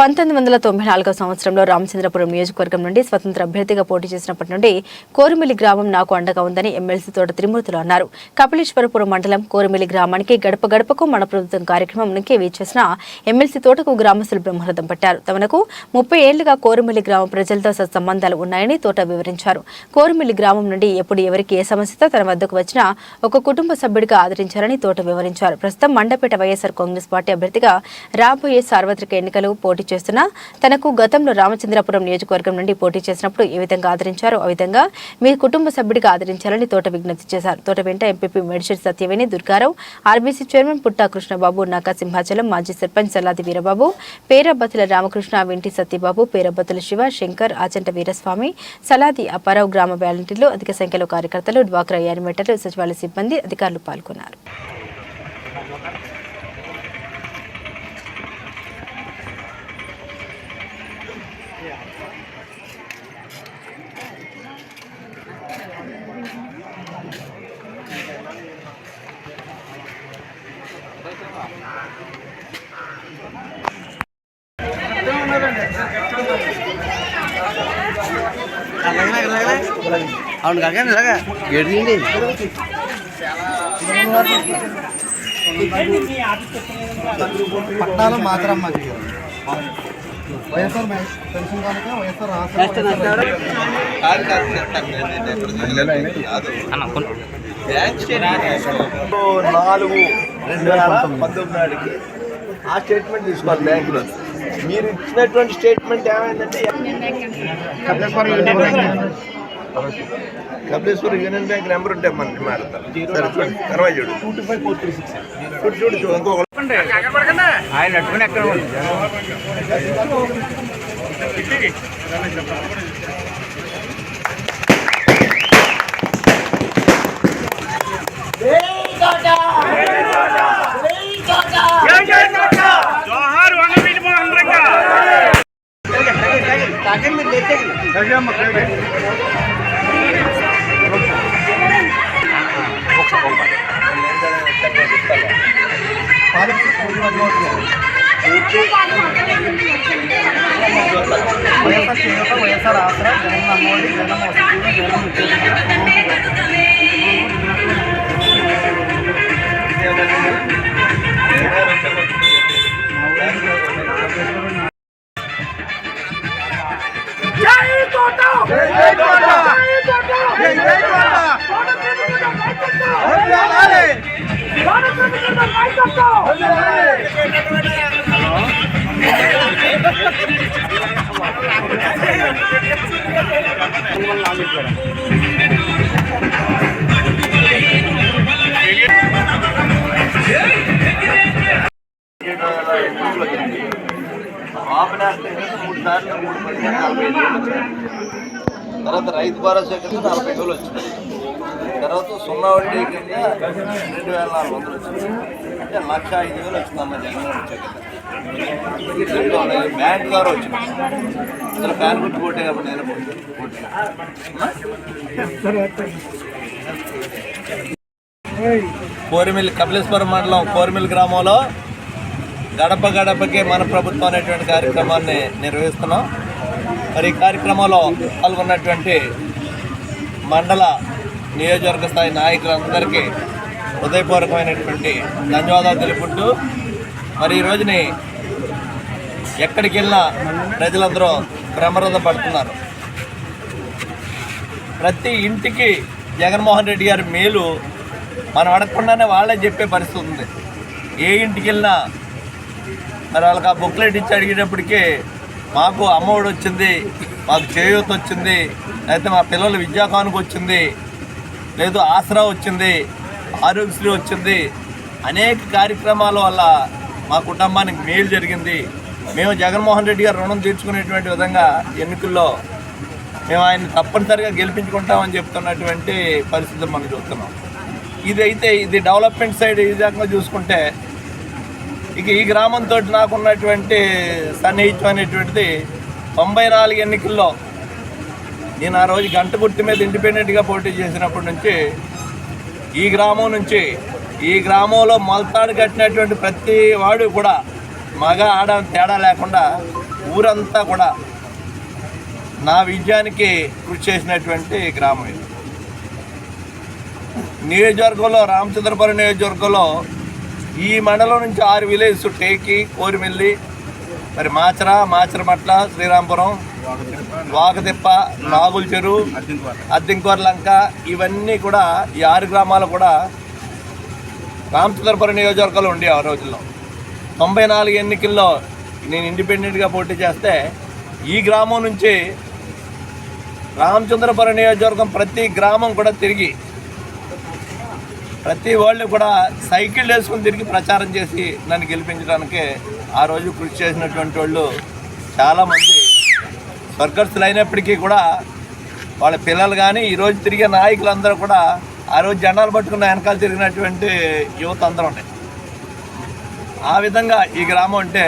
పంతొమ్మిది వందల తొంభై నాలుగో సంవత్సరంలో రామచంద్రపురం నియోజకవర్గం నుండి స్వతంత్ర అభ్యర్థిగా పోటీ చేసినప్పటి నుండి కోరుమిల్లి గ్రామం నాకు అండగా ఉందని ఎమ్మెల్సీ తోట త్రిమూర్తులు అన్నారు. కపిలేశ్వరపురం మండలం కోరుమిల్లి గ్రామానికి గడప గడపకు మన ప్రభుత్వం కార్యక్రమం కార్యక్రమానికి వీచేసిన ఎమ్మెల్సీ తోటకు గ్రామస్తులు బ్రహ్మరథం పట్టారు. తమకు ముప్పై ఏళ్ళుగా కోరుమిల్లి గ్రామ ప్రజలతో సత్సంబంధాలు ఉన్నాయని తోట వివరించారు. కోరుమిల్లి గ్రామం నుండి ఎప్పుడు ఎవరికి ఏ సమస్యతో తన వద్దకు వచ్చినా ఒక కుటుంబ సభ్యుడిగా ఆదరించారని తోట వివరించారు. ప్రస్తుతం మండపేట వైఎస్ఆర్ కాంగ్రెస్ పార్టీ అభ్యర్థిగా రాబోయే సార్వత్రిక ఎన్నికలు పోటీ చేస్తున్నా. తనకు గతంలో రామచంద్రపురం నియోజకవర్గం నుండి పోటీ చేసినప్పుడు ఏ విధంగా ఆదరించారో. ఆ విధంగా మీ కుటుంబ సభ్యుడిగా ఆదరించాలని తోట విజ్ఞప్తి చేశారు. తోట వెంట MPP Medishetti Satyaveni Durgarao RBC chairman Putta Krishnababu Naka Simhachalam మాజీ సర్పంచ్ సల్లాది వీరబాబు పేరబ్బతుల రామకృష్ణ వెంటి సత్యబాబు పేరబ్బతుల శివ శంకర్ ఆచంట వీరస్వామి సలాది అప్పారావు గ్రామ వాలంటీర్లు అధిక సంఖ్యలో కార్యకర్తలు డ్వాక్రా యానిమేటర్లు సచివాలయ సిబ్బంది అధికారులు పాల్గొన్నారు. అవును కాక ఇలాగా ఏడింది పట్నాలు మాత్రం మాది వైఎస్ఆర్ పెన్షన్ కనుక వైఎస్ఆర్ నాలుగు రెండు వేల పంతొమ్మిది నాటికి ఆ స్టేట్మెంట్ తీసుకోవాలి బ్యాంకులో. మీరు ఇచ్చినటువంటి స్టేట్మెంట్ ఏమైందంటే కపిలేశ్వర యూనియన్ బ్యాంక్. నెంబర్ ఉంటే తర్వాత చూడు. చూడు చూడు చూడు ఇంకొక ఆయన ఎక్కడ ఆపనేస్తే మూడు పదిహేను నలభై ఐదు వేలు వచ్చాయి. తర్వాత రైతు భరోసా కింద నలభై వేలు వచ్చింది. తర్వాత సున్నా వడ్డీ కింద రెండు వేల నాలుగు వందలు వచ్చింది. అంటే లక్ష ఐదు వేలు వచ్చిందమ్మ జగన్ వచ్చాక. రెండు బ్యాంక్ ద్వారా వచ్చింది. అసలు ఫ్యాన్ గుర్తు కొట్టే కాబట్టి నేను కోరిమిల్లి కపిలేశ్వరం మండలం కోరిమిల్లి గ్రామంలో గడప గడపకే మన ప్రభుత్వం అనేటువంటి కార్యక్రమాన్ని నిర్వహిస్తున్నాం. మరి ఈ కార్యక్రమంలో పాల్గొన్నటువంటి మండల నియోజకవర్గ స్థాయి నాయకులందరికీ హృదయపూర్వకమైనటువంటి ధన్యవాదాలు తెలుపుకుంటూ మరి ఈ రోజుని ఎక్కడికి వెళ్ళినా ప్రజలందరూ బ్రహ్మరథ పడుతున్నారు. ప్రతి ఇంటికి జగన్మోహన్ రెడ్డి గారి మేలు మనం అడగకుండానే వాళ్ళే చెప్పే పరిస్థితి ఉంది. ఏ ఇంటికి వెళ్ళినా మరి వాళ్ళకి ఆ బుక్లెట్ ఇచ్చి అడిగేటప్పటికి మాకు అమ్మఒడి వచ్చింది మాకు చేయూత వచ్చింది అయితే మా పిల్లల విద్యాకానుకు వచ్చింది లేదు ఆసరా వచ్చింది ఆరోగ్యశ్రీ వచ్చింది. అనేక కార్యక్రమాల వల్ల మా కుటుంబానికి మేలు జరిగింది. మేము జగన్మోహన్ రెడ్డి గారు రుణం తీర్చుకునేటువంటి విధంగా ఎన్నికల్లో మేము ఆయన తప్పనిసరిగా గెలిపించుకుంటామని చెప్తున్నటువంటి పరిస్థితులు మనం చూస్తున్నాం. ఇది అయితే ఇది డెవలప్మెంట్ సైడ్ ఈ విధంగా చూసుకుంటే ఇక ఈ గ్రామంతో నాకున్నటువంటి సన్నిహిత్యం అనేటువంటిది తొంభై నాలుగు ఎన్నికల్లో నేను ఆ రోజు గంట గుర్తు మీద ఇండిపెండెంట్గా పోటీ చేసినప్పటి నుంచి ఈ గ్రామం నుంచి ఈ గ్రామంలో మొలతాడు కట్టినటువంటి ప్రతి వాడు కూడా మగ ఆడ తేడా లేకుండా ఊరంతా కూడా నా విజయానికి కృషి చేసినటువంటి గ్రామం ఇది. నియోజకవర్గంలో రామచంద్రపురం నియోజకవర్గంలో ఈ మండలం నుంచి ఆరు విలేజ్ టేకి కోరిమిల్లి మరి మాచర మాచరమట్ల శ్రీరాంపురం వాకతిప్ప నాగుల చెరువు అద్దెంకోర లంక ఇవన్నీ కూడా ఈ ఆరు గ్రామాలు కూడా రామచంద్రపురం నియోజకవర్గంలో ఉండే ఆ రోజుల్లో. తొంభై నాలుగు ఎన్నికల్లో నేను ఇండిపెండెంట్గా పోటీ చేస్తే ఈ గ్రామం నుంచి రామచంద్రపురం నియోజకవర్గం ప్రతి గ్రామం కూడా తిరిగి ప్రతి వాళ్ళు కూడా సైకిల్ వేసుకుని తిరిగి ప్రచారం చేసి నన్ను గెలిపించడానికి ఆ రోజు కృషి చేసినటువంటి వాళ్ళు చాలామంది. స్వర్గస్థులు అయినప్పటికీ కూడా వాళ్ళ పిల్లలు కానీ ఈరోజు తిరిగే నాయకులందరూ కూడా ఆ రోజు జెండాలు పట్టుకున్న వెనకాల తిరిగినటువంటి యువత అందరూ ఉన్నాయి. ఆ విధంగా ఈ గ్రామం అంటే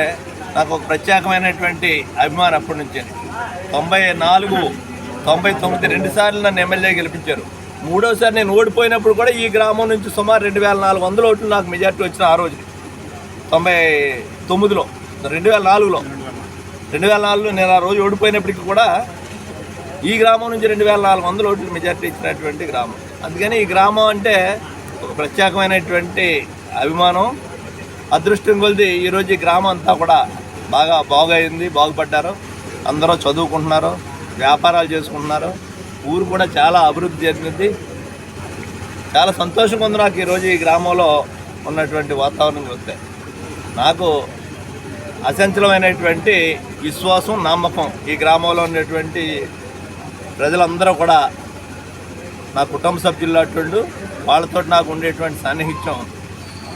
నాకు ఒక ప్రత్యేకమైనటువంటి అభిమానం అప్పటి నుంచి. తొంభై నాలుగు తొంభై తొమ్మిది రెండు సార్లు నన్ను ఎమ్మెల్యే గెలిపించారు. మూడోసారి నేను ఓడిపోయినప్పుడు కూడా ఈ గ్రామం నుంచి సుమారు రెండు వేల నాలుగు వందల ఓట్లు నాకు మెజార్టీ వచ్చిన ఆ రోజు. తొంభై తొమ్మిదిలో రెండు వేల నాలుగులో. రెండు వేల నాలుగులో నేను ఆ రోజు ఓడిపోయినప్పటికీ కూడా ఈ గ్రామం నుంచి రెండు వేల నాలుగు వందల ఓట్లు మెజార్టీ ఇచ్చినటువంటి గ్రామం. అందుకని ఈ గ్రామం అంటే ఒక ప్రత్యేకమైనటువంటి అభిమానం అదృష్టం కొలిది ఈరోజు ఈ గ్రామం అంతా కూడా బాగా బాగైంది బాగుపడ్డారు. అందరూ చదువుకుంటున్నారు వ్యాపారాలు చేసుకుంటున్నారు. ఊరు కూడా చాలా అభివృద్ధి చెందింది. చాలా సంతోషంగా ఉంది నాకు ఈరోజు ఈ గ్రామంలో ఉన్నటువంటి వాతావరణం చూస్తే నాకు అసంచలమైనటువంటి విశ్వాసం నమ్మకం ఈ గ్రామంలో ఉన్నటువంటి ప్రజలందరూ కూడా నా కుటుంబ సభ్యులు అటువంటి వాళ్ళతో నాకు ఉండేటువంటి సాన్నిహిత్యం.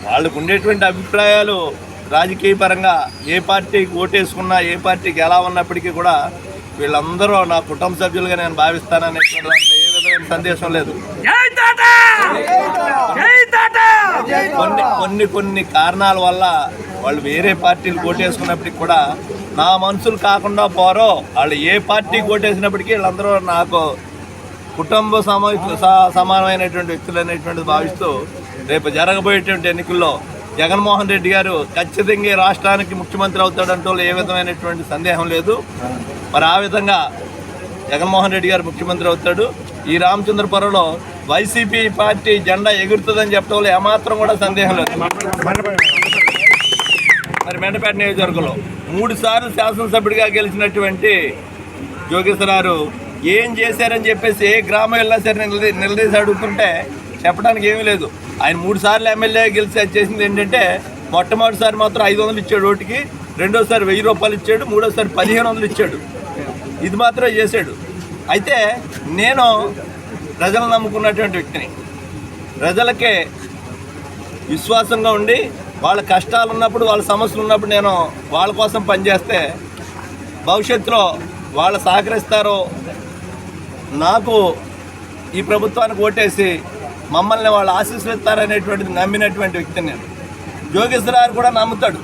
వాళ్ళకు ఉండేటువంటి అభిప్రాయాలు రాజకీయ పరంగా ఏ పార్టీకి ఓటేసుకున్నా ఏ పార్టీకి ఎలా ఉన్నప్పటికీ కూడా వీళ్ళందరూ నా కుటుంబ సభ్యులుగా నేను భావిస్తాననేటువంటి దాంట్లో ఏ విధమైన సందేశం లేదు. కొన్ని కొన్ని కొన్ని కారణాల వల్ల వాళ్ళు వేరే పార్టీలు కోటేసుకున్నప్పటికి కూడా నా మనుషులు కాకుండా పోరో వాళ్ళు ఏ పార్టీ కోటేసినప్పటికీ వీళ్ళందరూ నాకు కుటుంబ సమ సమానమైనటువంటి వ్యక్తులు అనేటువంటిది భావిస్తూ రేపు జరగబోయేటువంటి ఎన్నికల్లో జగన్మోహన్ రెడ్డి గారు ఖచ్చితంగా రాష్ట్రానికి ముఖ్యమంత్రి అవుతాడంటూ ఏ విధమైనటువంటి సందేహం లేదు. మరి ఆ విధంగా జగన్మోహన్ రెడ్డి గారు ముఖ్యమంత్రి అవుతాడు. ఈ రామచంద్రపురంలో వైసీపీ పార్టీ జెండా ఎగురుతుందని చెప్పడంలో ఏమాత్రం కూడా సందేహం లేదు. మరి మెండపేట నియోజకవర్గంలో మూడు సార్లు శాసనసభ్యుడిగా గెలిచినటువంటి జోగేశ్వరారు ఏం చేశారని చెప్పేసి ఏ గ్రామం వెళ్ళినా సరే నిలదీ నిలదీసి అడుగుతుంటే చెప్పడానికి ఏమీ లేదు. ఆయన మూడు సార్లు ఎమ్మెల్యే గెలిచి చేసింది ఏంటంటే మొట్టమొదటిసారి మాత్రం ఐదు వందలు ఇచ్చాడు ఓటుకి రెండోసారి వెయ్యి రూపాయలు ఇచ్చాడు మూడోసారి పదిహేను వందలు ఇచ్చాడు. ఇది మాత్రం చేశాడు. అయితే నేను ప్రజలను నమ్ముకున్నటువంటి వ్యక్తిని ప్రజలకే విశ్వాసంగా ఉండి వాళ్ళ కష్టాలు ఉన్నప్పుడు వాళ్ళ సమస్యలు ఉన్నప్పుడు నేను వాళ్ళ కోసం పనిచేస్తే భవిష్యత్తులో వాళ్ళు సహకరిస్తారో నాకు ఈ ప్రభుత్వానికి ఓటేసి మమ్మల్ని వాళ్ళు ఆశీస్సులిస్తారనేటువంటిది నమ్మినటువంటి వ్యక్తిని నేను. జోగేశ్వరరావు కూడా నమ్ముతాడు.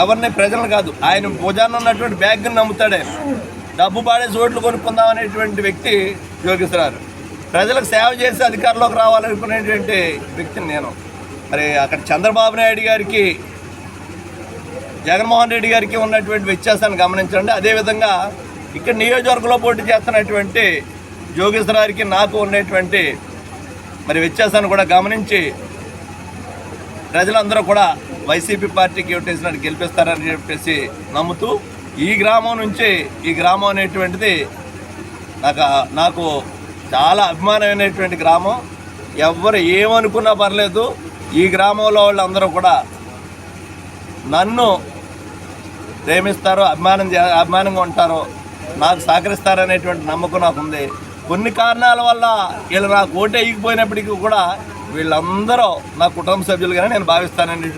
ఎవరిని ప్రజలను కాదు. ఆయన భుజాన్ని ఉన్నటువంటి బ్యాగ్ని నమ్ముతాడు ఆయన. డబ్బు పాడేసి ఓట్లు కొనుక్కుందాం అనేటువంటి వ్యక్తి జోగేశ్వరరావు ప్రజలకు సేవ చేసి అధికారంలోకి రావాలనుకునేటువంటి వ్యక్తిని నేను. మరి అక్కడ చంద్రబాబు నాయుడు గారికి జగన్మోహన్ రెడ్డి గారికి ఉన్నటువంటి వ్యత్యాసాన్ని గమనించండి. అదేవిధంగా ఇక్కడ నియోజకవర్గంలో పోటీ చేస్తున్నటువంటి జోగేశ్వరారికి నాకు ఉన్నటువంటి మరి వ్యత్యాసాన్ని కూడా గమనించి ప్రజలందరూ కూడా వైసీపీ పార్టీకి ఓటేసినట్టు గెలిపిస్తారని చెప్పేసి నమ్ముతూ ఈ గ్రామం నుంచి ఈ గ్రామం అనేటువంటిది నాకు నాకు చాలా అభిమానమైనటువంటి గ్రామం. ఎవరు ఏమనుకున్నా పర్లేదు ఈ గ్రామంలో వాళ్ళందరూ కూడా నన్ను ప్రేమిస్తారో అభిమానం అభిమానంగా ఉంటారో నాకు సహకరిస్తారనేటువంటి నమ్మకం నాకు ఉంది కొన్ని కారణాల వల్ల వీళ్ళు నాకు ఓటే వేయకపోయినప్పటికీ కూడా వీళ్ళందరూ నా కుటుంబ సభ్యులుగానే నేను భావిస్తానండి